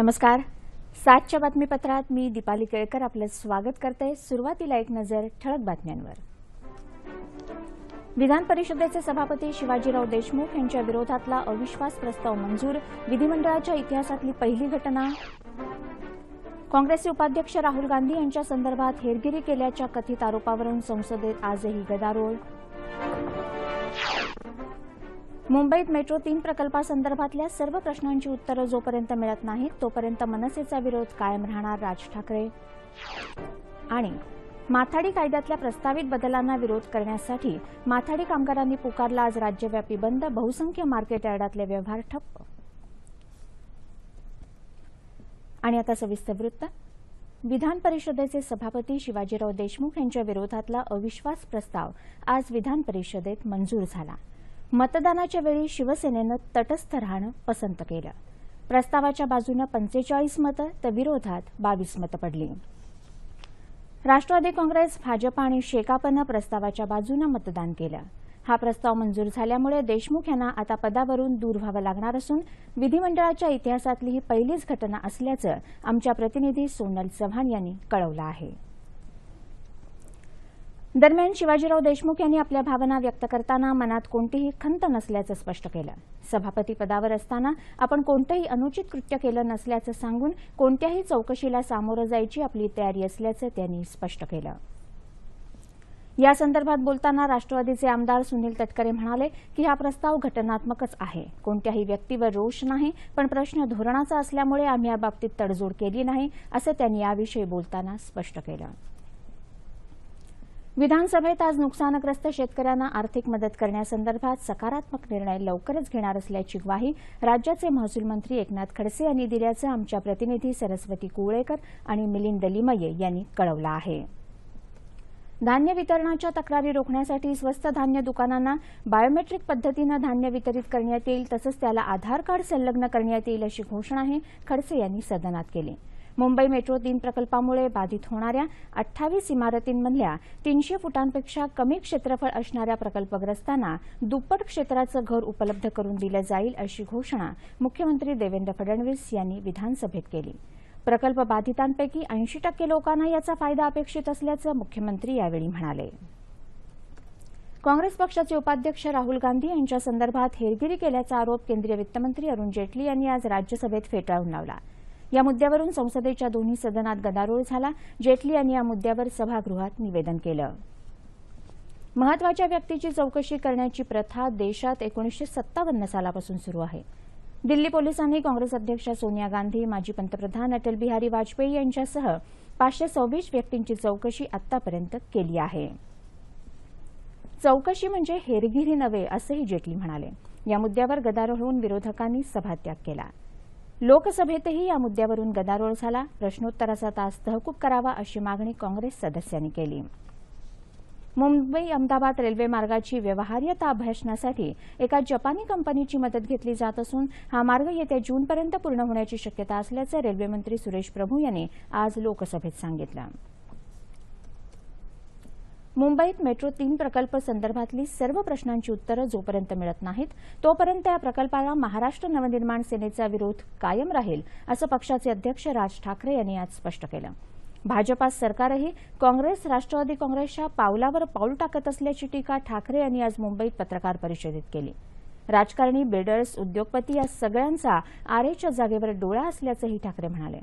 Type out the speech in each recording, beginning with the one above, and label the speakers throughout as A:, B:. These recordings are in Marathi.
A: नमस्कार. सातच्या बातमीपत्रात मी दीपाली केळकर आपलं स्वागत करते. सुरुवातीला एक नजर ठळक बातम्यांवर. विधान परिषदेचे सभापती शिवाजीराव देशमुख यांच्या विरोधातला अविश्वास प्रस्ताव मंजूर विधिमंडळाच्या इतिहासातली पहिली घटना. काँग्रेसचे उपाध्यक्ष राहुल गांधी यांच्या संदर्भात हेरगिरी केल्याच्या कथित आरोपावरून संसदेत आजही गदारोळ. मुंबईत मेट्रो तीन प्रकल्पासंदर्भातल्या सर्व प्रश्नांची उत्तरं जोपर्यंत मिळत नाहीत तोपर्यंत मनसेचा विरोध कायम राहणार राज ठाकरे. आणि माथाडी कायद्यातल्या प्रस्तावित बदलांना विरोध करण्यासाठी माथाडी कामगारांनी पुकारला आज राज्यव्यापी बंद बहुसंख्य मार्केट यार्डातले व्यवहार ठप्प. आणि आता सविस्तर वृत्त. विधान परिषदेचे सभापती शिवाजीराव देशमुख यांच्या विरोधातला अविश्वास प्रस्ताव आज विधान परिषदेत मंजूर झाला. मतदानाच्या वेळी शिवसेनेनं तटस्थ राहणं पसंत केलं. प्रस्तावाच्या बाजूनं पंचेचाळीस मतं तर विरोधात बावीस मतं पडली. राष्ट्रवादी काँग्रेस भाजप आणि शेकापनं प्रस्तावाच्या बाजूनं मतदान केलं. हा प्रस्ताव मंजूर झाल्यामुळे देशमुख यांना आता पदावरून दूर व्हावं लागणार असून विधिमंडळाच्या इतिहासातली ही पहिलीच घटना असल्याचं आमच्या प्रतिनिधी सोनल चव्हाण यांनी कळवलं आहे. दरम्यान शिवाजीराव देशमुख यांनी आपल्या भावना व्यक्त करताना मनात कोणतीही खंत नसल्याचं स्पष्ट केलं. सभापती पदावर असताना आपण कोणतंही अनुचित कृत्य केलं नसल्याचं सांगून कोणत्याही चौकशीला सामोरं जायची आपली तयारी असल्याचं त्यांनी स्पष्ट केलं. या संदर्भात बोलताना राष्ट्रवादीचे आमदार सुनील तटकरे म्हणाले की हा प्रस्ताव घटनात्मकच आहे. कोणत्याही व्यक्तीवर रोष नाही पण प्रश्न धोरणाचा असल्यामुळे आम्ही याबाबतीत तडजोड केली नाही असं त्यांनी याविषयी बोलताना स्पष्ट केलं. विधानसभेत आज नुकसानग्रस्त शेतकऱ्यांना आर्थिक मदत करण्यासंदर्भात सकारात्मक निर्णय लवकरच घेणार असल्याची ग्वाही राज्याचे महसूल मंत्री एकनाथ खडसे यांनी दिल्याचं आमच्या प्रतिनिधी सरस्वती कुवळेकर आणि मिलिंद लिमये यांनी कळवलं आहे. धान्य वितरणाच्या तक्रारी रोखण्यासाठी स्वस्त धान्य दुकानांना बायोमेट्रिक पद्धतीनं धान्य वितरित करण्यात येईल तसंच त्याला आधार कार्ड संलग्न करण्यात येईल अशी घोषणाही खडसे यांनी सदनात केली. मुंबई मेट्रो तीन प्रकल्पामुळे बाधित होणाऱ्या अठ्ठावीस इमारतींमधल्या तीनशे फुटांपेक्षा कमी क्षेत्रफळ असणाऱ्या प्रकल्पग्रस्तांना दुप्पट क्षेत्राचं घर उपलब्ध करून दिलं जाईल अशी घोषणा मुख्यमंत्री देवेंद्र फडणवीस यांनी विधानसभेत केली. प्रकल्प बाधितांपैकी ऐंशी टक्के लोकांना याचा फायदा अपेक्षित असल्याचं मुख्यमंत्री यावेळी म्हणाले. काँग्रेस पक्षाचे उपाध्यक्ष राहुल गांधी यांच्या संदर्भात हेरगिरी केल्याचा आरोप केंद्रीय वित्तमंत्री अरुण जेटली यांनी आज राज्यसभेत फेटाळून लावला. या मुद्द्यावरून संसदेच्या दोन्ही सदनात गदारोळ झाला. जेटली यांनी या मुद्द्यावर सभागृहात निवेदन केलं. महत्त्वाच्या व्यक्तीची चौकशी करण्याची प्रथा देशात एकोणीसशे सत्तावन्न सालापासून सुरू आहे. दिल्ली पोलिसांनी काँग्रेस अध्यक्षा सोनिया गांधी माजी पंतप्रधान अटल बिहारी वाजपेयी यांच्यासह पाचशे सव्वीस व्यक्तींची चौकशी आतापर्यंत केली आहे. चौकशी म्हणजे हेरगिरी नव्हे असंही जेटली म्हणाले. या मुद्द्यावर गदारोळ होऊन विरोधकांनी सभात्याग केला. लोकसभेतही या मुद्द्यावरून गदारोळ झाला. प्रश्नोत्तराचा तास तहकूब करावा अशी मागणी काँग्रेस सदस्यांनी केली. मुंबई अहमदाबाद रेल्वे मार्गाची व्यवहार्यता अभ्यासण्यासाठी एका जपानी कंपनीची मदत घेतली जात असून हा मार्ग येत्या जूनपर्यंत पूर्ण होण्याची शक्यता असल्याचं रेल्वेमंत्री सुरेश प्रभू यांनी आज लोकसभेत सांगितलं. मुंबईत मेट्रो तीन प्रकल्प संदर्भातली सर्व प्रश्नांची उत्तरं जोपर्यंत मिळत नाहीत तोपर्यंत या प्रकल्पाला महाराष्ट्र नवनिर्माण सेनेचा विरोध कायम राहील असं पक्षाचे अध्यक्ष राज ठाकरे यांनी आज स्पष्ट केलं. भाजपा सरकारही काँग्रेस राष्ट्रवादी काँग्रेसच्या पावलावर पाऊल टाकत असल्याची टीका ठाकरे यांनी आज मुंबईत पत्रकार परिषदेत केली. राजकारणी बिल्डर्स उद्योगपती या सगळ्यांचा आरेच्या जागेवर डोळा असल्याचंही ठाकरे म्हणाले.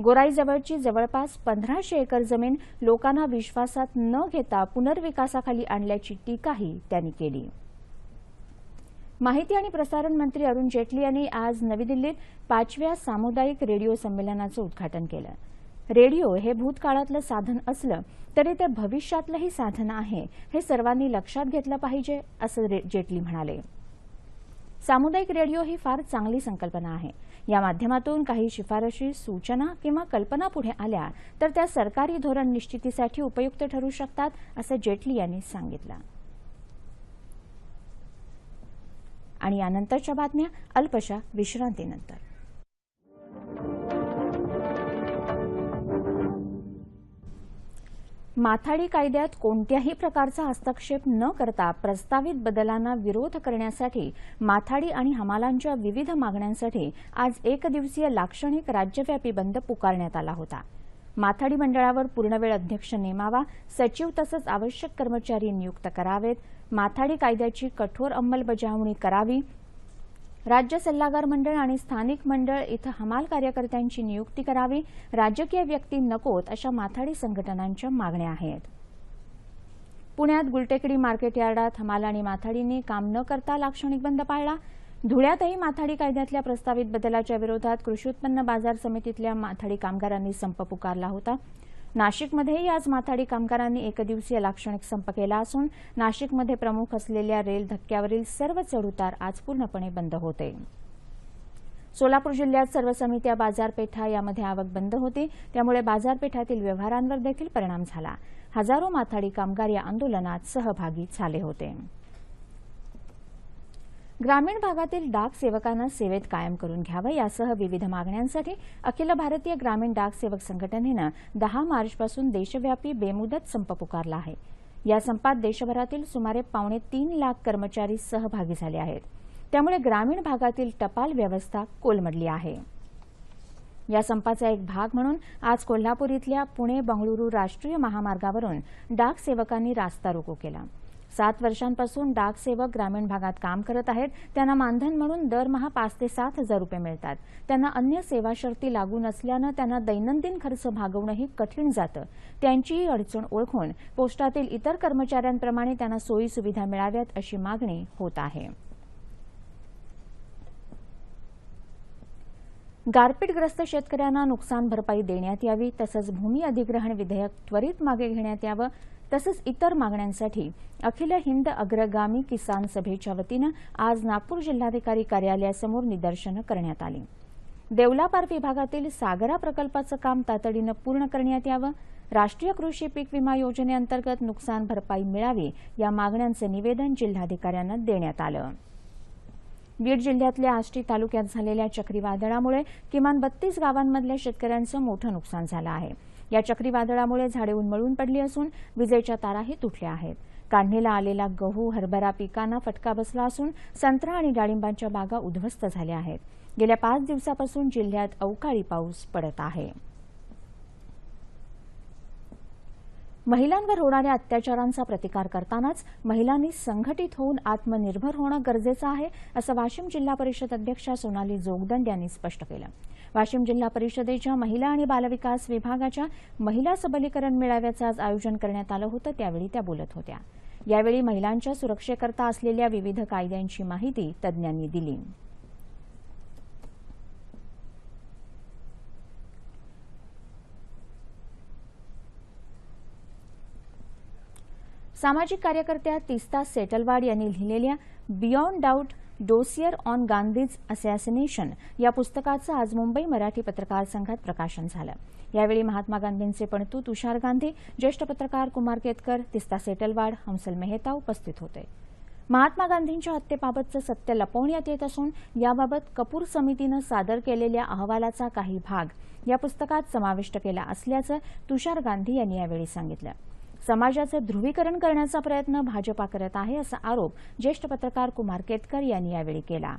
A: गोराईजवळची जवळपास पंधराशे एकर जमीन लोकांना विश्वासात न घेता पुनर्विकासाखाली आणल्याची टीकाही त्यांनी केली. माहिती आणि प्रसारण मंत्री अरुण जेटली यांनी आज नवी दिल्लीत पाचव्या सामुदायिक रेडिओ संमेलनाचं उद्घाटन केलं. रेडिओ हे भूतकाळातलं साधन असलं तरी ते भविष्यातलंही साधन आहे हे सर्वांनी लक्षात घेतलं पाहिजे असं जेटली म्हणाले. सामुदायिक रेडिओ ही फार चांगली संकल्पना आहे. या माध्यमातून काही शिफारशी सूचना किंवा कल्पना पुढे आल्या तर त्या सरकारी धोरण निश्चितीसाठी उपयुक्त ठरू शकतात असं जेटली यांनी सांगितलं. आणि यानंतरच्या बातम्या अल्पशा विश्रांतीनंतर. माथाडी कायद्यात कोणत्याही प्रकारचा हस्तक्षेप न करता प्रस्तावित बदलांना विरोध करण्यासाठी माथाडी आणि हमालांच्या विविध मागण्यांसाठी आज एकदिवसीय लाक्षणिक राज्यव्यापी बंद पुकारण्यात आला होता. माथाडी मंडळावर पूर्णवेळ अध्यक्ष नेमावा सचिव तसंच आवश्यक कर्मचारी नियुक्त करावेत. माथाडी कायद्याची कठोर अंमलबजावणी करावी राज्य सल्लागार मंडळ आणि स्थानिक मंडळ इथं हमाल कार्यकर्त्यांची नियुक्ती करावी राजकीय व्यक्ती नकोत अशा माथाडी संघटनांच्या मागण्या आहेत. पुण्यात गुलटेकडी मार्केट यार्डात हमाल आणि माथाडींनी काम न करता लाक्षणिक बंद पाळला. धुळ्यातही माथाडी कायद्यातल्या प्रस्तावित बदलाच्या विरोधात कृषी उत्पन्न बाजार समितीतल्या माथाडी कामगारांनी संप पुकारला होता. नाशिकमध्येही आज माथाडी कामगारांनी एकदिवसीय लाक्षणिक संप केला असून नाशिकमध्ये प्रमुख असलेल्या रेल धक्क्यावरील सर्व चढउतार आज पूर्णपणे बंद होते. सोलापूर जिल्ह्यात सर्व समित्या बाजारपेठा यामध्ये आवक बंद होती. त्यामुळे बाजारपेठातील व्यवहारांवर देखील परिणाम झाला. हजारो माथाडी कामगार या आंदोलनात सहभागी झाले होते. ग्रामीण भागातील डाक सेवकांना सेवेत कायम करून घ्यावं यासह विविध मागण्यांसाठी अखिल भारतीय ग्रामीण डाक सेवक संघटनेनं दहा मार्चपासून देशव्यापी बेमुदत संप पुकारला आहे. या संपात देशभरातील सुमारे पावणे तीन लाख कर्मचारी सहभागी झाले आहेत. त्यामुळे ग्रामीण भागातील टपाल व्यवस्था कोलमडली आहे. या संपाचा एक भाग म्हणून आज कोल्हापूर इथल्या पुणे बंगळुरू राष्ट्रीय महामार्गावरून डाक सेवकांनी रास्ता रोको केला. सात वर्षांपासून डाक सेवक ग्रामीण भागात काम करत आहेत. त्यांना मानधन म्हणून दरमहा पाच ते सात हजार रुपये मिळतात. त्यांना अन्य सेवा शर्ती लागू नसल्यानं त्यांना दैनंदिन खर्च भागवणंही कठीण जातं. त्यांचीही अडचण ओळखून पोस्टातील इतर कर्मचाऱ्यांप्रमाणे त्यांना सोयी सुविधा मिळाव्यात अशी मागणी होत आहे. गारपीटग्रस्त शेतकऱ्यांना नुकसान भरपाई देण्यात यावी तसंच भूमी अधिग्रहण विधेयक त्वरित मागे घेण्यात यावं तसंच इतर मागण्यांसाठी अखिल हिंद अग्रगामी किसान सभेच्या वतीनं आज नागपूर जिल्हाधिकारी कार्यालयासमोर निदर्शनं करण्यात आली. देवलापार विभागातील सागरा प्रकल्पाचं काम तातडीनं पूर्ण करण्यात यावं राष्ट्रीय कृषी पीक विमा योजनेअंतर्गत नुकसान भरपाई मिळावी या मागण्यांचं निवेदन जिल्हाधिकाऱ्यांना देण्यात आलं. बीड जिल्ह्यातल्या आष्टी तालुक्यात झालेल्या चक्रीवादळामुळे किमान बत्तीस गावांमधल्या शेतकऱ्यांचं मोठं नुकसान झालं आहे. या चक्रीवादळामुळे झाडे उन्मळून पडली असून विजेच्या ताराही तुटल्या आहेत. काढणीला आलेला गहू हरभरा पिकांना फटका बसला असून संत्रा आणि डाळिंबांच्या बागा उद्ध्वस्त झाल्या आहेत. गेल्या पाच दिवसापासून जिल्ह्यात अवकाळी पाऊस पडत आहे. महिलांवर होणाऱ्या अत्याचारांचा प्रतिकार करतानाच महिलांनी संघटित होऊन आत्मनिर्भर होणं गरजेचं आहे असं वाशिम जिल्हा परिषद अध्यक्षा सोनाली जोगदंड यांनी स्पष्ट केलं. वाशिम जिल्हा परिषदेच्या महिला आणि बालविकास विभागाच्या महिला सबलीकरण मेळाव्याचं आज आयोजन करण्यात आलं होतं त्यावेळी त्या बोलत होत्या. यावेळी महिलांच्या सुरक्षेकरता असलेल्या विविध कायद्यांची माहिती तज्ज्ञांनी दिली. सामाजिक कार्यकर्त्या तिस्ता सेटलवाड यांनी लिहिलेल्या beyond doubt dossier on Gandhi's assassination या पुस्तकाचं आज मुंबई मराठी पत्रकार संघात प्रकाशन झालं. यावेळी महात्मा गांधींचे पणतू तुषार गांधी ज्येष्ठ पत्रकार कुमार केतकर तिस्ता सेटलवाड हंसल मेहता उपस्थित होते. महात्मा गांधींच्या हत्येबाबतचं सत्य लपवण्यात येत असून याबाबत कपूर समितीनं सादर केलेल्या अहवालाचा काही भाग या पुस्तकात समाविष्ट केला असल्याचं तुषार गांधी यांनी यावेळी सांगितलं. समाजाचं ध्रुवीकरण करण्याचा प्रयत्न भाजपा करत आहे असा आरोप ज्येष्ठ पत्रकार कुमार केतकर यांनी यावेळी केला.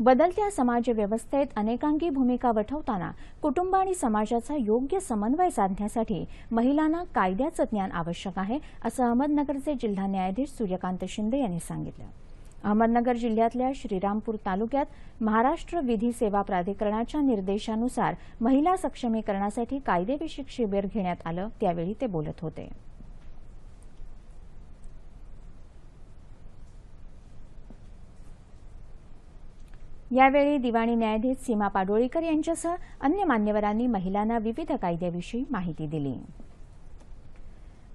A: बदलत्या समाज व्यवस्थेत अनेकांगी भूमिका वठवताना कुटुंब आणि समाजाचा योग्य समन्वय साधण्यासाठी महिलांना कायद्याचं ज्ञान आवश्यक आहे असं अहमदनगरचे जिल्हा न्यायाधीश सूर्यकांत शिंदे यांनी सांगितलं. अहमदनगर जिल्ह्यातल्या श्रीरामपूर तालुक्यात महाराष्ट्र विधी सेवा प्राधिकरणाच्या निर्देशानुसार महिला सक्षमीकरणासाठी कायदेविषयक शिबिर घेण्यात आलं. त्यावेळी ते बोलत होते. यावेळी दिवाणी न्यायाधीश सीमा पाडोळीकर यांच्यासह अन्य मान्यवरांनी महिलांना विविध कायद्याविषयी माहिती दिली.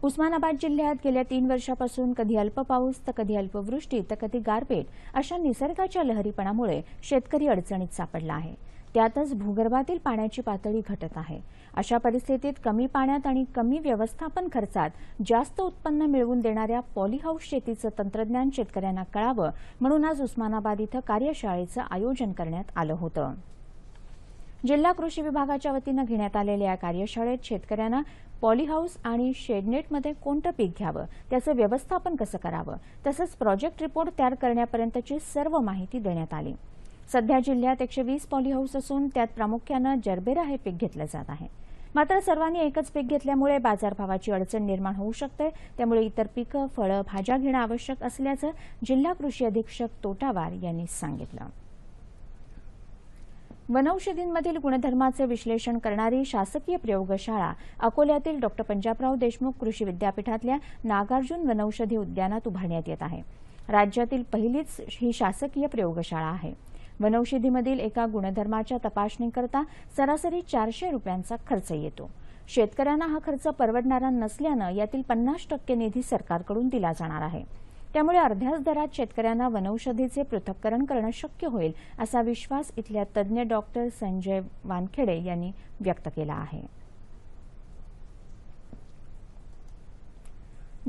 A: उस्मानाबाद जिल्ह्यात गेल्या तीन वर्षापासून कधी अल्प पाऊस तर कधी अल्पवृष्टी तर कधी गारपेट अशा निसर्गाच्या लहरीपणामुळे शेतकरी अडचणीत सापडला आहे. त्यातच भूगर्भातील पाण्याची पातळी घटत आहे. अशा परिस्थितीत कमी पाण्यात आणि कमी व्यवस्थापन खर्चात जास्त उत्पन्न मिळवून देणाऱ्या पॉलीहाऊस शेतीचं तंत्रज्ञान शेतकऱ्यांना कळावं म्हणून आज उस्मानाबाद इथं कार्यशाळेचं आयोजन करण्यात आलं होतं. जिल्हा कृषी विभागाच्या वतीनं घेण्यात आलेल्या या कार्यशाळेत शेतकऱ्यांना पॉलीहाऊस आणि शेडनेटमध्ये कोणतं पीक घ्यावं? त्याचं व्यवस्थापन कसं करावं? तसंच प्रोजेक्ट रिपोर्ट तयार करण्यापर्यंतची सर्व माहिती देण्यात आली. सध्या जिल्ह्यात एकशे वीस पॉलीहाऊस असून त्यात प्रामुख्यानं जरबेरा हे पीक घेतलं जात आहे. मात्र सर्वांनी एकच पीक घेतल्यामुळे बाजारभावाची अडचण निर्माण होऊ शकते. त्यामुळे इतर पिकं फळं भाज्या घेणं आवश्यक असल्याचं जिल्हा कृषी अधीक्षक तोटावार यांनी सांगितलं. वनौषधींमधील गुणधर्माचे विश्लेषण करणारी शासकीय प्रयोगशाळा अकोल्यातील डॉक्टर पंजाबराव देशमुख कृषी विद्यापीठातल्या नागार्जुन वनौषधी उद्यानात उभारण्यात येत आहे. राज्यातील पहिलीच ही शासकीय प्रयोगशाळा आहे. वनौषधीमधील एका गुणधर्माच्या तपासणीकरता सरासरी चारशे रुपयांचा खर्च येतो. शेतकऱ्यांना हा खर्च परवडणारा नसल्यानं यातील पन्नास टक्के निधी सरकारकडून दिला जाणार आहे. त्यामुळे अर्ध्याच दरात शेतकऱ्यांना वनौषधीचे पृथक्करण करणं शक्य होईल असा विश्वास इथल्या तज्ज्ञ डॉक्टर संजय वानखेडे यांनी व्यक्त केला आहे.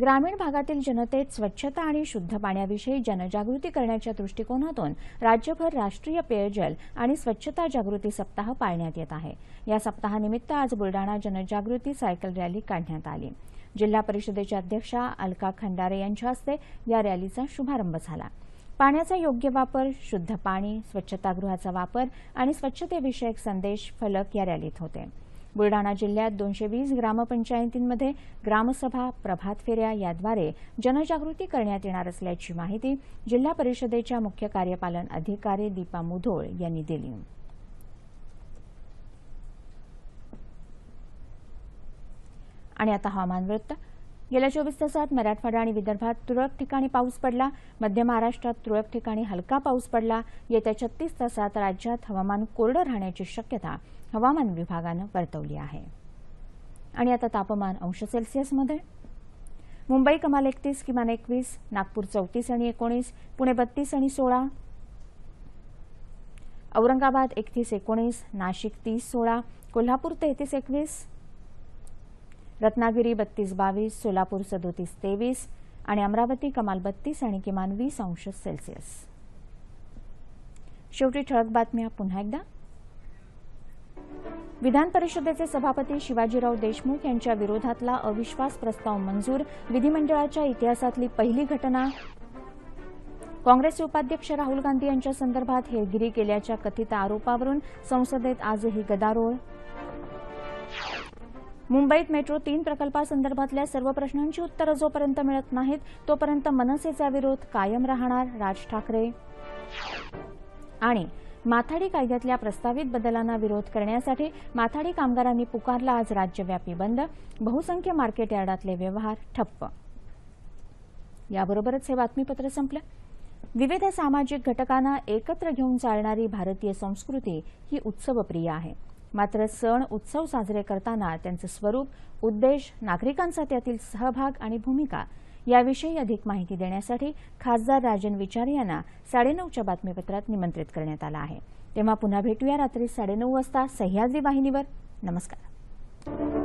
A: ग्रामीण भागातील जनतेत स्वच्छता आणि शुद्ध पाण्याविषयी जनजागृती करण्याच्या दृष्टिकोनातून राज्यभर राष्ट्रीय पेयजल आणि स्वच्छता जागृती सप्ताह पाळण्यात येत आहे. या सप्ताहानिमित्त आज बुलडाणा जनजागृती सायकल रॅली काढण्यात आली. जिल्हा परिषदेच्या अध्यक्षा अलका खंडारे यांच्या हस्ते या रॅलीचा शुभारंभ झाला. पाण्याचा योग्य वापर शुद्ध पाणी स्वच्छतागृहाचा वापर आणि स्वच्छतेविषयक संदेश फलक या रॅलीत होते. बुलडाणा जिल्ह्यात दोनशे वीस ग्रामपंचायतींमध्ये ग्रामसभा प्रभात फेऱ्या याद्वारे जनजागृती करण्यात येणार असल्याची माहिती जिल्हा परिषदेच्या मुख्य कार्यपालन अधिकारी दीपा मुधोळ यांनी दिली. आणि आता हवामान वृत्त. गेल्या चोवीस तासात मराठवाडा आणि विदर्भात तुरळक ठिकाणी पाऊस पडला. मध्य महाराष्ट्रात तुरळक ठिकाणी हलका पाऊस पडला. येत्या छत्तीस तासात राज्यात हवामान कोरडं राहण्याची शक्यता हवामान विभागानं वर्तवली आहे. आणि आता तापमान अंश सेल्सिअसमध्ये. मुंबई कमाल एकतीस किमान एकवीस नागपूर चौतीस आणि एकोणीस पुणे बत्तीस आणि सोळा. औरंगाबाद एकतीस एकोणीस नाशिक तीस सोळा कोल्हापूर तेहतीस एकवीस रत्नागिरी बत्तीस बावीस सोलापूर सदोतीस तेवीस आणि अमरावती कमाल बत्तीस आणि किमान वीस अंश सेल्सिअस. शेवटी ठळक बातम्या पुन्हा एकदा. विधान परिषदेचे सभापती शिवाजीराव देशमुख यांच्या विरोधातला अविश्वास प्रस्ताव मंजूर विधिमंडळाच्या इतिहासातली पहिली घटना. काँग्रेसचे उपाध्यक्ष राहुल गांधी यांच्या संदर्भात हेरगिरी केल्याच्या कथित आरोपावरून संसदेत आजही गदारोळ. मुंबईत मेट्रो तीन प्रकल्पासंदर्भातल्या सर्व प्रश्नांची उत्तरं जोपर्यंत मिळत नाहीत तोपर्यंत मनसेचा विरोध कायम राहणार राज ठाकरे. आणि माथाडी कायद्यातल्या प्रस्तावित बदलांना विरोध करण्यासाठी माथाडी कामगारांनी पुकारला आज राज्यव्यापी बंद बहुसंख्य मार्केट यार्डातले व्यवहार ठप्प. याबरोबरच हे बातमीपत्र संपलं. विविध सामाजिक घटकांना एकत्र घेऊन चालणारी भारतीय संस्कृती ही उत्सवप्रिय आहे. मात्र सण उत्सव साजरे करताना त्यांचं स्वरूप उद्देश नागरिकांचा त्यातील सहभाग आणि भूमिका याविषयी अधिक माहिती देण्यासाठी खासदार राजन विचारे यांना साडेनऊच्या बातमीपत्रात निमंत्रित करण्यात आलं आहे. तेव्हा पुन्हा भेटूया रात्री साडेनऊ वाजता सह्याद्री वाहिनीवर. नमस्कार.